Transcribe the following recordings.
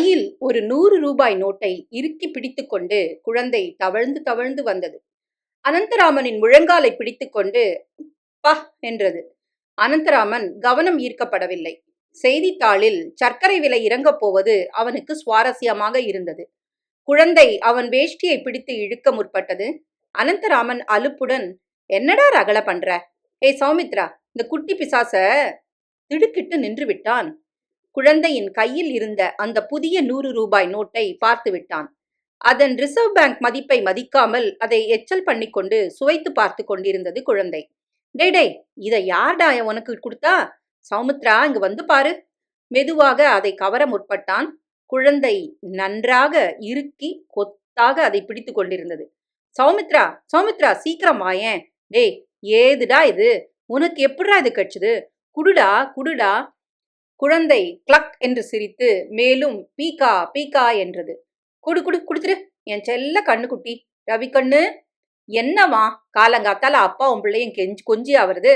கையில் ஒரு நூறு ரூபாய் நோட்டை இறுக்கி பிடித்துக்கொண்டு குழந்தை தவழ்ந்து தவழ்ந்து வந்தது. அனந்தராமனின் முழங்காலை பிடித்துக்கொண்டு பா என்றது. அனந்தராமன் கவனம் ஈர்க்கப்படவில்லை. செய்தித்தாளில் சர்க்கரை விலை இறங்கப் போவது அவனுக்கு சுவாரஸ்யமாக இருந்தது. குழந்தை அவன் வேஷ்டியை பிடித்து இழுக்க முற்பட்டது. அனந்தராமன் அலுப்புடன் என்னடா ரகல பண்ற? ஏய் சௌமித்ரா இந்த குட்டி பிசாச திடுக்கிட்டு நின்று விட்டான். குழந்தையின் கையில் இருந்த அந்த புதிய நூறு ரூபாய் நோட்டை பார்த்து விட்டான் அதன் ரிசர்வ் பேங்க் மதிப்பை மதிக்காமல் அதை எச்சல் பண்ணிக்கொண்டு சுவைத்து பார்த்து கொண்டிருந்தது குழந்தை. டே டேய் இதை யார்டா உனக்கு கொடுத்தா? சௌமித்ரா இங்கு வந்து பாரு. மெதுவாக அதை கவர முற்பட்டான். குழந்தை நன்றாக இறுக்கி கொத்தாக அதை பிடித்து கொண்டிருந்தது. சௌமித்ரா சௌமித்ரா சீக்கிரம் வாயேன் டேய் ஏதுடா இது? உனக்கு எப்படிடா இது கட்சுது குடுடா குடுடா. குழந்தை கிளக் என்று சிரித்து மேலும் பீகா பீகா என்றது. குடு குடு குடுத்துரு. என் செல்ல கண்ணுக்குட்டி. ரவி கண்ணு. என்னவா காலங்காத்தால அப்பாவும் பிள்ளையும் கெஞ்சி கொஞ்சி ஆவறது.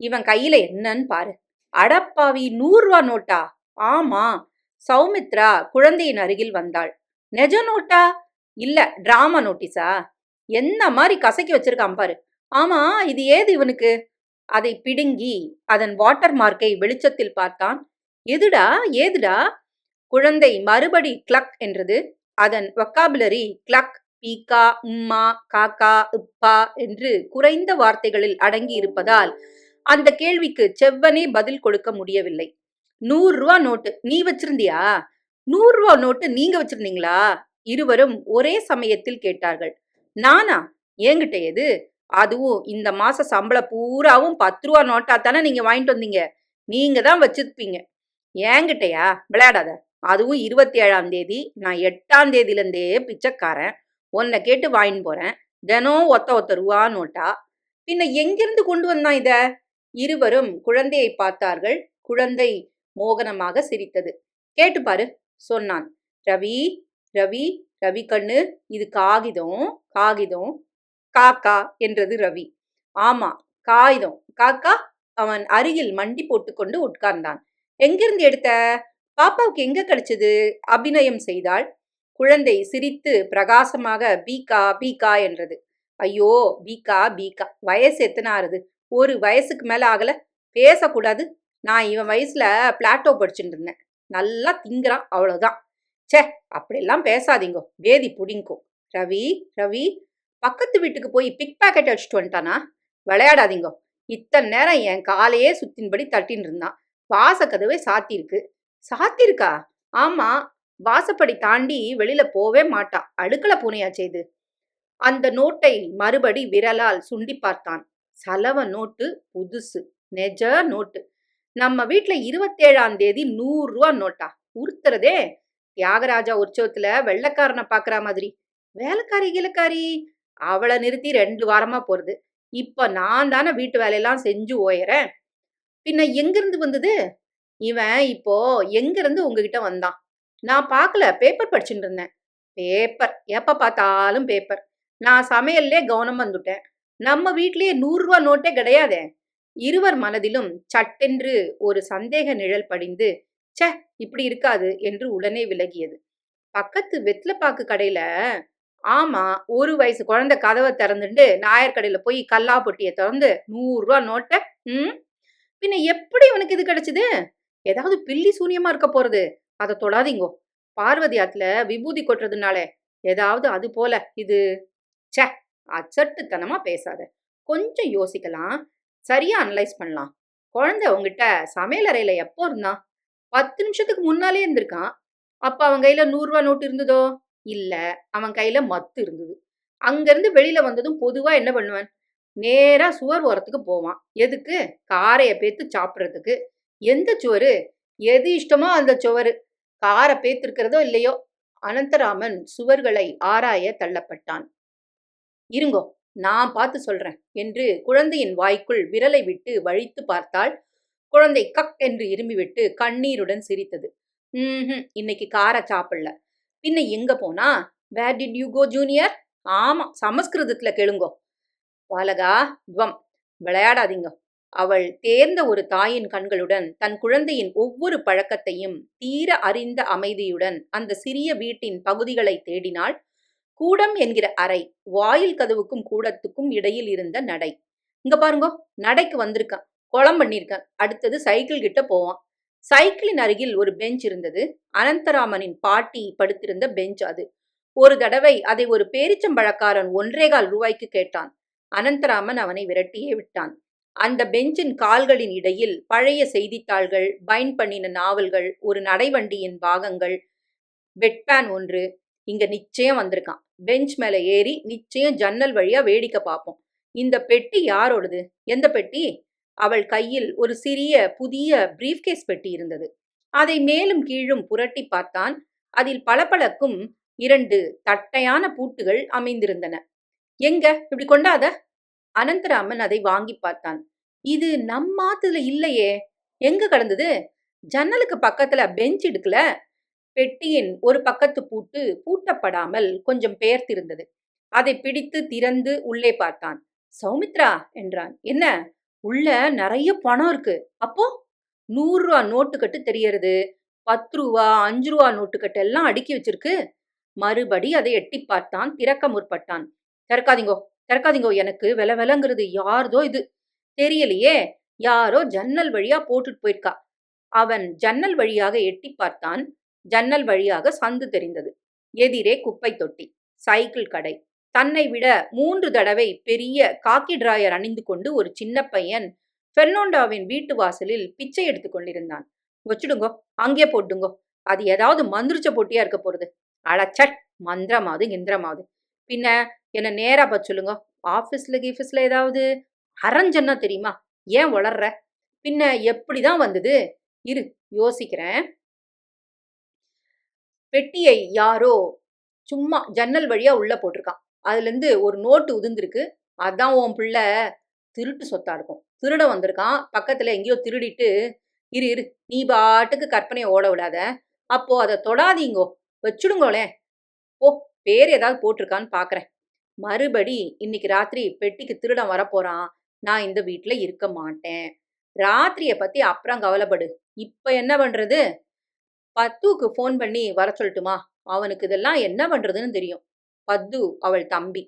இவன் கையில என்னன்னு பாரு. அடப்பாவி நூறுரூவா நோட்டா? ஆமா. சௌமித்ரா குழந்தையின் அருகில் வந்தாள். நெஜ நோட்டா? இல்ல டிராமா நோட்டீஸா? என்ன மாதிரி கசக்கி வச்சிருக்கான் பாரு. ஆமா இது ஏது இவனுக்கு? அதை பிடுங்கி அதன் வாட்டர் மார்க்கை வெளிச்சத்தில் பார்த்தான். எதுடா ஏதுடா? குழந்தை மறுபடி கிளக் என்றது. அதன் வக்காபுலரி கிளக் பீக்கா உம்மா காக்கா இப்பா என்று குறைந்த வார்த்தைகளில் அடங்கி இருப்பதால் அந்த கேள்விக்கு செவ்வனே பதில் கொடுக்க முடியவில்லை. நூறு ரூபா நோட்டு நீ வச்சிருந்தியா? நூறு ரூபா நோட்டு நீங்க வச்சிருந்தீங்களா? இருவரும் ஒரே சமயத்தில் கேட்டார்கள். நானா? ஏங்கிட்ட எது? அதுவும் இந்த மாச சம்பளம் பூராவும் பத்து ரூபா நோட்டா தானே நீங்க வாங்கிட்டு வந்தீங்க. நீங்க தான் வச்சிருப்பீங்க. ஏங்கிட்டயா விளையாடாத. அதுவும் இருபத்தி ஏழாம் தேதி. நான் எட்டாம் தேதியிலேருந்தே பிச்சைக்காரன். உன்னை கேட்டு வாங்கிட்டு போறேன். தினம் ஒத்த ஒத்த ரூபா நோட்டா. பின்ன எங்கிருந்து கொண்டு வந்தான் இத? இருவரும் குழந்தையை பார்த்தார்கள். குழந்தை மோகனமாக சிரித்தது. கேட்டு பாரு சொன்னான். ரவி ரவி ரவி கண்ணு. இது காகிதம் காகிதம். காக்கா என்றது ரவி. ஆமா காகிதம். காக்கா அவன் அருகில் மண்டி போட்டுக்கொண்டு உட்கார்ந்தான். எங்கிருந்து எடுத்த? பாப்பாவுக்கு எங்க கிடைச்சது? அபிநயம் செய்தாள். குழந்தை சிரித்து பிரகாசமாக பீகா பீகா என்றது. ஐயோ பீகா பீகா வயசு எத்தனை ஆறுது ஒரு வயசுக்கு மேல ஆகல. பேசக்கூடாது. நான் இவன் வயசுல பிளாட்டோ படிச்சுட்டு இருந்தேன். நல்லா திங்குறான். அவ்வளவுதான். ச்சே அப்படியெல்லாம் பேசாதீங்கோ. வேதி புடிங்கோ. ரவி ரவி பக்கத்து வீட்டுக்கு போய் பிக் பாக்கெட் அடிச்சுட்டு வந்துட்டானா? விளையாடாதீங்கோ. இத்தனை நேரம் என் காலையே சுத்தின்படி தட்டின்னு இருந்தான். வாசக்கதவை சாத்தியிருக்கு. சாத்தியிருக்கா? ஆமா. வாசப்படி தாண்டி வெளியில போவே மாட்டா. அடுக்கல பூனையாச்சே இது. அந்த நோட்டை மறுபடி விரலால் சுண்டி பார்த்தான். சலவ நோட்டு புதுசு நெஜ நோட்டு. நம்ம வீட்டுல இருபத்தேழாம் தேதி நூறு ரூபா நோட்டா. உறுத்துறதே? தியாகராஜா உற்சவத்துல வெள்ளக்காரனை பாக்குற மாதிரி. வேலைக்காரி கிளக்காரி அவளை நிறுத்தி ரெண்டு வாரமா போறது. இப்ப நான் தானே வீட்டு வேலையெல்லாம் செஞ்சு ஓயறேன். பின்ன எங்கிருந்து வந்தது? இவன் இப்போ எங்கிருந்து உங்ககிட்ட வந்தான்? நான் பார்க்கல பேப்பர் படிச்சுட்டு இருந்தேன். பேப்பர் எப்ப பார்த்தாலும் பேப்பர் நான் சமையல்லே கவனம் வந்துட்டேன். நம்ம வீட்லயே நூறுரூவா நோட்டே கிடையாதே. இருவர் மனதிலும் சட்டென்று ஒரு சந்தேக நிழல் படிந்து ச்சே இப்படி இருக்காது என்று உடனே விலகியது. பக்கத்து வெத்தலைப்பாக்கு கடையில ஆமா ஒரு வயசு குழந்தை கதவை திறந்துட்டு நாயர் கடையில போய் கல்லா பொட்டியை திறந்து நூறுரூவா நோட்டை ம்? பின்ன எப்படி உனக்கு இது கிடைச்சது? ஏதாவது பில்லி சூனியமா இருக்க போறது. அதை தொடாதீங்கோ. பார்வதி ஆத்துல விபூதி கொட்டுறதுனால ஏதாவது அது போல இது. ச்சே! அச்சட்டுத்தனமா பேசாத. கொஞ்சம் யோசிக்கலாம். சரியா அனலைஸ் பண்ணலாம். குழந்தை உங்ககிட்ட சமையலறையில எப்போ இருந்தான் பத்து நிமிஷத்துக்கு முன்னாலே இருந்திருக்கான். அப்ப அவன் கையில நூறுரூவா நோட்டு இருந்ததோ? இல்ல அவன் கையில மத்து இருந்தது. அங்கிருந்து வெளியில வந்ததும் பொதுவா என்ன பண்ணுவான்? நேரா சுவர் ஓரத்துக்கு போவான். எதுக்கு? காரையை பேத்து சாப்பிட்றதுக்கு. எந்த சுவரு எது இஷ்டமோ அந்த சுவர் காரை பேத்திருக்கிறதோ இல்லையோ? அனந்தராமன் சுவர்களை ஆராய தள்ளப்பட்டான். இருங்கோ நான் பார்த்து சொல்றேன் என்று குழந்தையின் வாய்க்குள் விரலை விட்டு வழித்து பார்த்தால் குழந்தை கக் என்று இருமிவிட்டு கண்ணீருடன் சிரித்தது. ம் இன்னைக்கு காரை சாப்பிடல. பின்ன எங்க போனா? Where did you go junior ஆமா சமஸ்கிருதத்துல கேளுங்கோ. பாலகா துவம். விளையாடாதீங்க. அவள் தேர்ந்த ஒரு தாயின் கண்களுடன் தன் குழந்தையின் ஒவ்வொரு பழக்கத்தையும் தீர அறிந்த அமைதியுடன் அந்த சிறிய வீட்டின் பகுதிகளை தேடினாள். கூடம் என்கிற அறை வாயில் கதவுக்கும் கூடத்துக்கும் இடையில் இருந்த நடை. இங்க பாருங்க நடைக்கு வந்திருக்கான். குளம் பண்ணியிருக்கேன். அடுத்தது சைக்கிள் கிட்ட போவான். சைக்கிளின் அருகில் ஒரு பெஞ்ச் இருந்தது. அனந்தராமனின் பாட்டி படுத்திருந்த பெஞ்ச் அது. ஒரு தடவை அதை ஒரு பேரிச்சம்பழக்காரன் ஒன்றேகால் ரூபாய்க்கு கேட்டான். அனந்தராமன் அவனை விரட்டியே விட்டான். அந்த பெஞ்சின் கால்களின் இடையில் பழைய செய்தித்தாள்கள் பைன் பண்ணின நாவல்கள் ஒரு நடைவண்டியின் பாகங்கள் பெட்பேன் ஒன்று இங்க நிச்சயம் வந்திருக்கான். பெஞ்ச் மேல ஏறி நிச்சயம் ஜன்னல் வழியா வேடிக்கை பார்ப்போம். இந்த பெட்டி யாரோடது? எந்த பெட்டி? அவள் கையில் ஒரு சிறிய புதிய பிரீஃப்கேஸ் பெட்டி இருந்தது. அதை மேலும் கீழும் புரட்டி பார்த்தான். அதில் பளபளக்கும் இரண்டு தட்டையான பூட்டுகள் அமைந்திருந்தன. எங்க? இப்படி கொண்டாத? அனந்தராமன் அதை வாங்கி பார்த்தான். இது நம்மாத்துல இல்லையே. எங்க கடந்தது? ஜன்னலுக்கு பக்கத்துல பெஞ்ச் எடுக்கல பெட்டியின் ஒரு பக்கத்து பூட்டு பூட்டப்படாமல் கொஞ்சம் பெயர்த்திருந்தது. அதை பிடித்து திறந்து உள்ளே பார்த்தான். சௌமித்ரா என்றான். என்ன? உள்ள நிறைய பணம் இருக்கு. அப்போ? நூறு ரூபா நோட்டுக்கட்டு தெரியறது. பத்து ரூபா அஞ்சு ரூபா நோட்டுக்கட்டு எல்லாம் அடுக்கி வச்சிருக்கு. மறுபடி அதை எட்டி பார்த்தான். திறக்க முற்பட்டான். திறக்காதீங்கோ திறக்காதீங்கோ எனக்கு வில வெலங்கிறது யாரதோ இது. தெரியலையே யாரோ ஜன்னல் வழியா போட்டுட்டு போயிருக்கா. அவன் ஜன்னல் வழியாக எட்டி பார்த்தான். ஜன்னல் வழியாக சந்து தெரிந்தது. எதிரே குப்பை தொட்டி சைக்கிள் கடை. தன்னை விட மூன்று தடவை பெரிய காக்கி டிராயர் அணிந்து கொண்டு ஒரு சின்ன பையன் பெர்னோண்டாவின் வீட்டு வாசலில் பிச்சை எடுத்து கொண்டிருந்தான். வச்சுடுங்கோ அங்கே போட்டுங்கோ அது ஏதாவது மந்திரிச்ச போட்டியா இருக்க போறது. அடச்சட் மந்திரமாவது கிந்திரமாவது பின்ன என்ன நேராக பார்த்து சொல்லுங்க. ஆஃபீஸில் கீஃபீஸில் ஏதாவது அரஞ்சன்னா தெரியுமா? ஏன் வளர்ற? பின்ன எப்படிதான் வந்தது? இரு யோசிக்கிறேன். பெட்டியை யாரோ சும்மா ஜன்னல் வழியாக உள்ளே போட்டிருக்கான். அதுலேருந்து ஒரு நோட்டு உதிர்ந்துருக்கு. அதான் உன் பிள்ளை திருட்டு சொத்தா இருக்கும். திருட வந்திருக்கான். பக்கத்தில் எங்கேயோ திருடிட்டு இரு இரு நீ பாட்டுக்கு கற்பனையை ஓட விடாத. அப்போ அதை தொடாதீங்கோ. வச்சுடுங்களேன். ஓ பேர் ஏதாவது போட்டிருக்கான்னு பார்க்குறேன் மறுபடி இன்னைக்கு ராத்திரி பெட்டிக்கு திருடம் வரப்போறான். நான் இந்த வீட்டில் இருக்க மாட்டேன். ராத்திரிய பத்தி அப்புறம் கவலைப்படு. இப்ப என்ன பண்றது? பத்துவுக்கு ஃபோன் பண்ணி வர சொல்லட்டுமா? அவனுக்கு இதெல்லாம் என்ன பண்றதுன்னு தெரியும். பத்து அவள் தம்பி.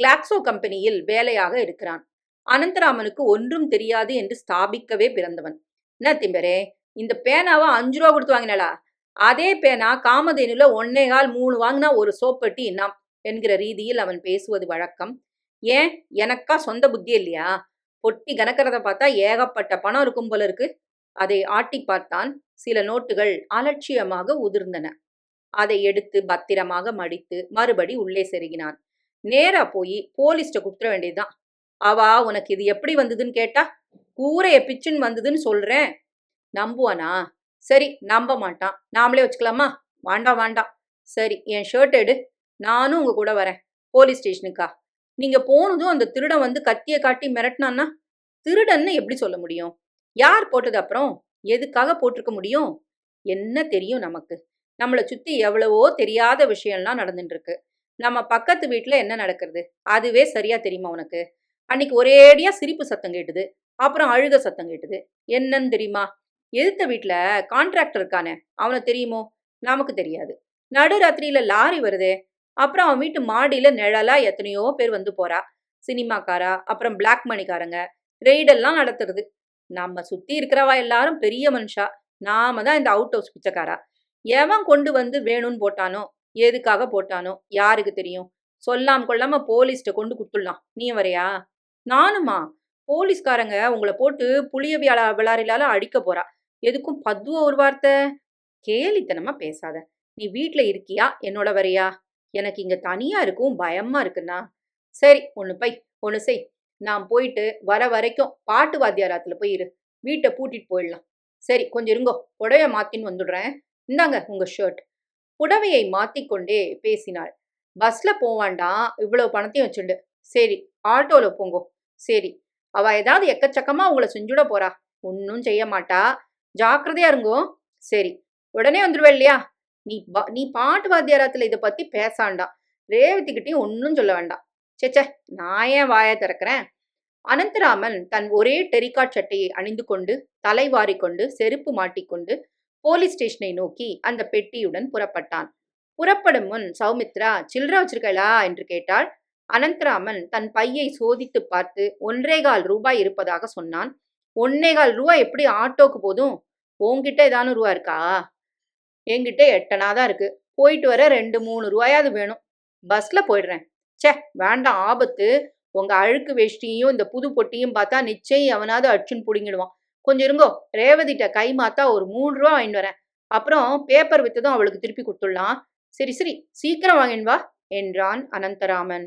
கிளாக்ஸோ கம்பெனியில் வேலையாக இருக்கிறான். அனந்தராமனுக்கு ஒன்றும் தெரியாது என்று ஸ்தாபிக்கவே பிறந்தவன். என்ன திம்பரே இந்த பேனாவை அஞ்சு ரூபா கொடுத்து வாங்கினாளா? அதே பேனா காமதேனுல ஒன்னே கால் மூணு வாங்கினா ஒரு சோப்பட்டி நாம் என்கிற ரீதியில் அவன் பேசுவது வழக்கம். ஏன்? எனக்கா சொந்த புத்தி இல்லையா? பொட்டி கணக்கிறத பார்த்தா ஏகப்பட்ட பணம் இருக்கும் போல இருக்கு. அதை ஆட்டி பார்த்தான் சில நோட்டுகள் அலட்சியமாக உதிர்ந்தன. அதை எடுத்து பத்திரமாக மடித்து மறுபடி உள்ளே செருகினான். நேரா போய் போலீஸ்ட குடுத்துற வேண்டியதுதான். அவா உனக்கு இது எப்படி வந்ததுன்னு கேட்டா கூரைய பிச்சுன்னு வந்ததுன்னு சொல்றேன். நம்புவானா? சரி நம்ப மாட்டான். நாமளே வச்சுக்கலாமா? வேண்டாம் வாண்டா சரி என் ஷர்ட் எடு. நானும் உங்க கூட வரேன். போலீஸ் ஸ்டேஷனுக்கா? நீங்க போனதும் அந்த திருடன் வந்து கத்திய காட்டி மிரட்டினான்னா திருடன்னு எப்படி சொல்ல முடியும்? யார் போட்டது அப்புறம்? எதுக்காக போட்டிருக்க முடியும்? என்ன தெரியும் நமக்கு? நம்மளை சுத்தி எவ்வளவோ தெரியாத விஷயம்லாம் நடந்துட்டு இருக்கு நம்ம பக்கத்து வீட்டுல என்ன நடக்கிறது? அதுவே சரியா தெரியுமா உனக்கு? அன்னைக்கு ஒரேடியா சிரிப்பு சத்தம் கேட்டுது. அப்புறம் அழுக சத்தம் கேட்டுது. என்னன்னு தெரியுமா? எதிர்த்த வீட்டுல கான்ட்ராக்டர் இருக்கானே அவனை தெரியுமோ? நமக்கு தெரியாது. நடுராத்திரியில லாரி வருதே அப்புறம் அவன் வீட்டு மாடியில நிழலா எத்தனையோ பேர் வந்து போறா. சினிமாக்காரா அப்புறம் பிளாக் மணிக்காரங்க ரெய்டெல்லாம் நடத்துறது. நம்ம சுத்தி இருக்கிறவா எல்லாரும் பெரிய மனுஷா. நாம தான் இந்த அவுட் ஹவுஸ் பிச்சைக்காரா. எவன் கொண்டு வந்து வேணும்னு போட்டானோ எதுக்காக போட்டானோ யாருக்கு தெரியும்? சொல்லாம கொள்ளாம போலீஸ்ட்ட கொண்டு கொடுத்துடலாம். நீ வரையா? நானுமா? போலீஸ்காரங்க உங்களை போட்டு புளிய விளாரிலால அடிக்க போறா. எதுக்கும் பத்துவ ஒரு வார்த்தை? கேலித்தனமா பேசாத. நீ வீட்டில் இருக்கியா? என்னோட வரையா? எனக்கு இங்க தனியா இருக்கும் பயமா இருக்குண்ணா சரி ஒண்ணு பை ஒண்ணு செய். நான் போயிட்டு வர வரைக்கும் பாட்டு வாத்தியாராத்துல போய் இரு. வீட்டை பூட்டிட்டு போயிடலாம். சரி கொஞ்சம் இருங்கோ. புடவைய மாத்தின்னு வந்துடுறேன். இந்தாங்க உங்க ஷர்ட் புடவையை மாத்திக்கொண்டே பேசினாள். பஸ்ல போவாண்டா? இவ்வளவு பணத்தையும் வச்சுண்டு. சரி ஆட்டோல போங்கோ. சரி அவ ஏதாவது எக்கச்சக்கமா உங்களை செஞ்சுட போறா. ஒன்னும் செய்ய மாட்டா. ஜாக்கிரதையா இருங்கோ. சரி உடனே வந்துருவே இல்லையா? நீ நீ பாட்டு வாத்தியாரத்தில் இதை பற்றி பேசாண்டாம் ரேவதிக்கிட்டையும் ஒன்றும் சொல்ல வேண்டாம் சேச்சே நான் ஏன் வாயை திறக்கிறேன்? அனந்தராமன் தன் ஒரே டெரிகாட் சட்டையை அணிந்து கொண்டு தலைவாரி கொண்டு செருப்பு மாட்டிக்கொண்டு போலீஸ் ஸ்டேஷனை நோக்கி அந்த பெட்டியுடன் புறப்பட்டான். புறப்படும் முன் சௌமித்ரா சில்லற வச்சிருக்கலா? என்று கேட்டாள். அனந்தராமன் தன் பையை சோதித்து பார்த்து ஒன்றேகால் ரூபாய் இருப்பதாக சொன்னான். ஒன்னேகால் ரூபாய் எப்படி ஆட்டோக்கு போதும்? உன்கிட்ட ஏதானு ரூபா இருக்கா? என்கிட்ட எட்டனா தான் இருக்கு. போயிட்டு வர ரெண்டு மூணு ரூபாயாவது வேணும். பஸ்ல போயிடுறேன். ச்சே வேண்டாம் ஆபத்து. உங்க அழுக்கு வேஷ்டியும் இந்த புது பொட்டியும் பார்த்தா நிச்சயம் எவனாவது அச்சுன்னு புடிங்கிடுவான். கொஞ்சம் இருங்கோ. ரேவதிட்ட கை மாத்தா ஒரு மூணு ரூபா வாங்கிட்டு வரேன். அப்புறம் பேப்பர் வித்ததும் அவளுக்கு திருப்பி கொடுத்துடலாம். சரி சரி சீக்கிரம் வாங்கின்னு வா என்றான் அனந்தராமன்.